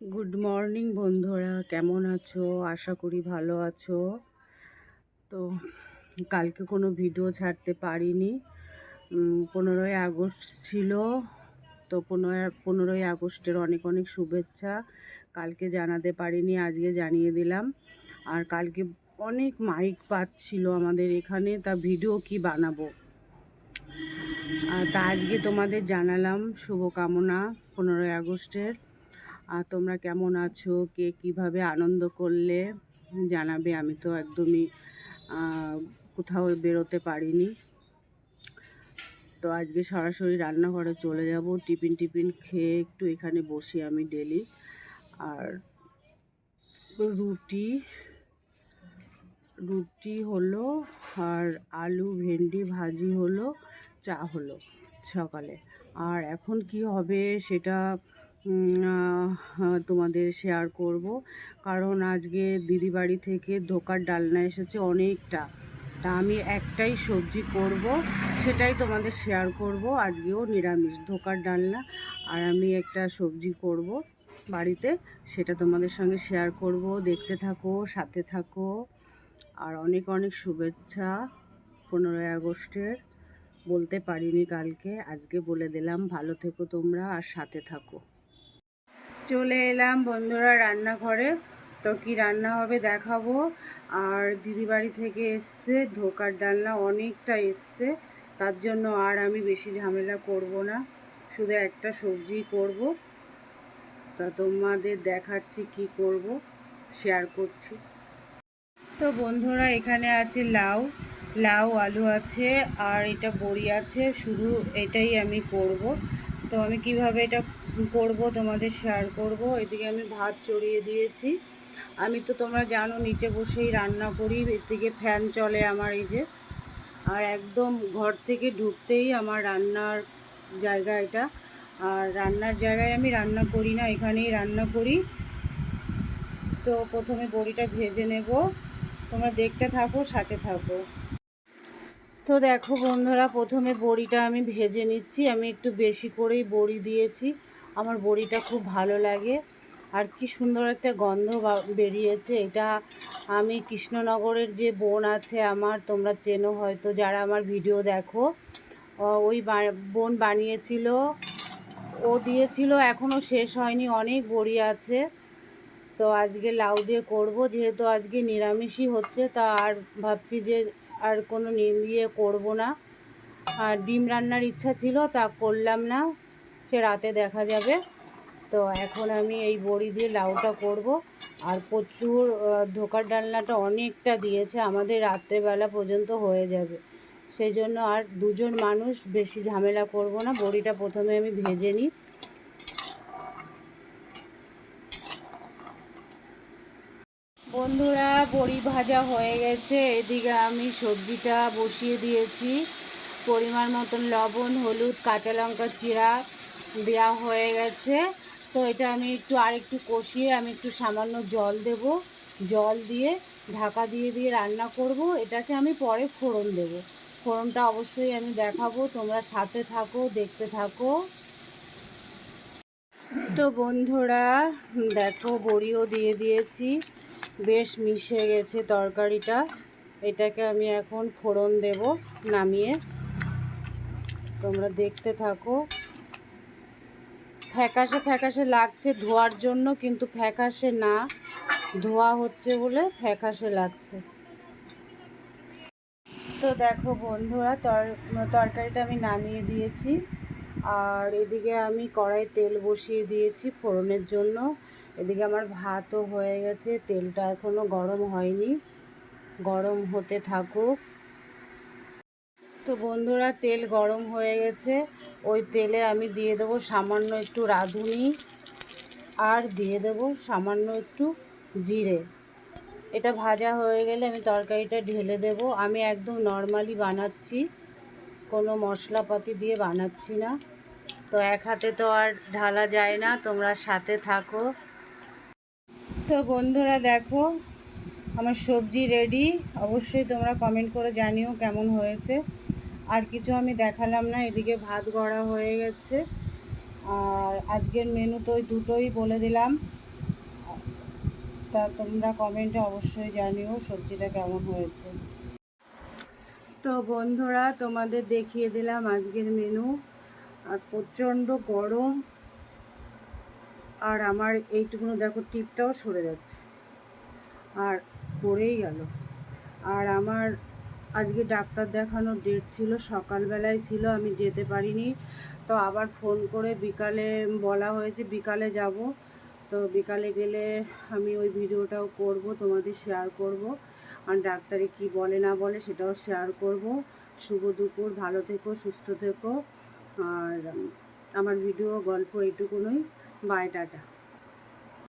Good morning বন্ধুরা। কেমন আছো? আশা করি ভালো আছো। তো কালকে কোনো ভিডিও ছাড়তে পারিনি। পনেরোই আগস্ট ছিল। তো পনেরোই পনেরোই আগস্টের অনেক অনেক শুভেচ্ছা। কালকে জানাতে পারিনি, আজকে জানিয়ে দিলাম। আর কালকে অনেক মাইক পাচ্ছিল আমাদের এখানে। তা ভিডিও কি বানাবো? আর তা আজকে তোমাদের জানালাম। শুভকামনা পনেরোই আগস্টের। আর তোমরা কেমন আছো? কে কীভাবে আনন্দ করলে? জানাবে, আমি তো একদমই কোথাও বেরোতে পারিনি। তো আজকে সরাসরি রান্নাঘরে চলে যাব। টিফিন টিফিন খেয়ে একটু এখানে বসি আমি ডেলি আর রুটি রুটি হলো আর আলু ভেন্ডি ভাজি হলো, চা হলো সকালে। আর এখন কি হবে সেটা তোমাদের শেয়ার করব। কারণ আজকে দিদি বাড়ি থেকে ধোকার ডালনা এসেছে অনেকটা। তা আমি একটাই সবজি করব, সেটাই তোমাদের শেয়ার করব। আজকেও নিরামিষ ধোকার ডালনা। আর আমি একটা সবজি করব বাড়িতে, সেটা তোমাদের সঙ্গে শেয়ার করব। দেখতে থাকো, সাথে থাকো। আর অনেক অনেক শুভেচ্ছা পনেরোই আগস্টের। বলতে পারিনি কালকে, আজকে বলে দিলাম। ভালো থেকো তোমরা আর সাথে থাকো। চলে এলাম বন্ধুরা রান্নাঘরে। তো কি রান্না হবে দেখাবো। আর দিদি বাড়ি থেকে এসছে, ধোকার ডালনা অনেকটা এসছে। তার জন্য আর আমি বেশি ঝামেলা করব না। শুধু একটা সবজি করব। তা তোমাদের দেখাচ্ছি কি করব শেয়ার করছি। তো বন্ধুরা এখানে আছে লাউ। লাউ, আলু আছে, আর এটা বড়ি আছে। শুধু এটাই আমি করব। তো আমি কীভাবে এটা করব, তোমাদের শেয়ার করব। এদিকে আমি ভাত চড়িয়ে দিয়েছি। আমি তো তোমরা জানো, নিচে বসেই রান্না করি। এদিকে ফ্যান চলে আমার এই যে। আর একদম ঘর থেকে ঢুকতেই আমার রান্নার জায়গা এটা। আর রান্নার জায়গায় আমি রান্না করি না, এখানেই রান্না করি। তো প্রথমে বড়িটা ভেজে নেব। তোমরা দেখতে থাকো, সাথে থাকো। তো দেখো বন্ধুরা, প্রথমে বড়িটা আমি ভেজে নিচ্ছি। আমি একটু বেশি করেই বড়ি দিয়েছি। আমার বড়িটা খুব ভালো লাগে। আর কি সুন্দর একটা গন্ধ বেরিয়েছে। এটা আমি কৃষ্ণনগরের যে বোন আছে আমার, তোমরা চেনো হয়তো, যারা আমার ভিডিও দেখো। ওই বোন বানিয়েছিল, ও দিয়েছিল এখনও শেষ হয়নি, অনেক বড়ি আছে। তো আজকে লাউ দিয়ে করব, যেহেতু আজকে নিরামিষই হচ্ছে, তা আর ভাবছি যে আর কোনো ইয়ে করব না। আর ডিম রান্নার ইচ্ছা ছিল, তা করলাম না। সে রাতে দেখা যাবে। তো এখন আমি এই বড়ি দিয়ে লাউটা করব। আর প্রচুর ধোকার ডালনাটা অনেকটা দিয়েছে। আমাদের রাত্রেবেলা পর্যন্ত হয়ে যাবে। সেই জন্য আর দুজন মানুষ বেশি ঝামেলা করব না। বড়িটা প্রথমে আমি ভেজে নিই। বন্ধুরা, বড়ি ভাজা হয়ে গেছে। এদিকে আমি সবজিটা বসিয়ে দিয়েছি। পরিমাণ মতন লবণ, হলুদ, কাঁচা লঙ্কা চিরা দেওয়া হয়ে গেছে। তো এটা আমি একটু আর একটু কষিয়ে আমি একটু সামান্য জল দেব। জল দিয়ে ঢাকা দিয়ে দিয়ে রান্না করব। এটাকে আমি পরে ফোড়ন দেব। ফোড়নটা অবশ্যই আমি দেখাবো। তোমরা সাথে থাকো, দেখতে থাকো। তো বন্ধুরা, দেখো, বড়িও দিয়ে দিয়েছি। বেশ মিশে গেছে তরকারিটা। এটাকে আমি এখন ফোড়ন দেব নামিয়ে। তোমরা দেখতে থাকো। ফ্যাকাশে ফ্যাকাশে লাগছে ধোয়ার জন্য, কিন্তু ফ্যাকাশে না। ধোয়া হচ্ছে বলে ফ্যাকাশে লাগছে। তো দেখো বন্ধুরা, তর, তরকারিটা আমি নামিয়ে দিয়েছি। আর এদিকে আমি কড়াই তেল বসিয়ে দিয়েছি ফোড়নের জন্য। এদিকে আমার ভাতও হয়ে গেছে, তেলটা এখনও গরম হয়নি। গরম হতে থাকুক। তো বন্ধুরা, তেল গরম হয়ে গেছে। ওই তেলে আমি দিয়ে দেবো সামান্য একটু রাঁধুনি আর দিয়ে দেবো সামান্য একটু জিরে। এটা ভাজা হয়ে গেলে আমি তরকারিটা ঢেলে দেব। আমি একদম নর্মালি বানাচ্ছি, কোনো মশলাপাতি দিয়ে বানাচ্ছি না। তো এক হাতে তো আর ঢালা যায় না, তোমরা সাথে থাকো। তো বন্ধুরা দেখো, আমার সবজি রেডি। অবশ্যই তোমরা কমেন্ট করে জানিও কেমন হয়েছে। আর কিছু আমি দেখালাম না, এদিকে ভাত গড়া হয়ে গেছে। আর আজকের মেনু তো ওই দুটোই বলে দিলাম। তা তোমরা কমেন্টে অবশ্যই জানিও সবজিটা কেমন হয়েছে। তো বন্ধুরা, তোমাদের দেখিয়ে দিলাম আজকের মেনু আর প্রচণ্ড গরম। আর আমার এইটুকুনো দেখো টিপটাও সরে যাচ্ছে। আর পড়েই গেল। আর আমার আজকে ডাক্তার দেখানোর ডেট ছিল, সকালবেলায় ছিল, আমি যেতে পারিনি। তো আবার ফোন করে বিকালে বলা হয়েছে, বিকালে যাব। তো বিকালে গেলে আমি ওই ভিডিওটাও করব, তোমাদের শেয়ার করব। আর ডাক্তারে কি বলে, না বলে সেটাও শেয়ার করব। শুভ দুপুর, ভালো থেকো, সুস্থ থেকো। আর আমার ভিডিও গল্প এইটুকুনই বাই টাটা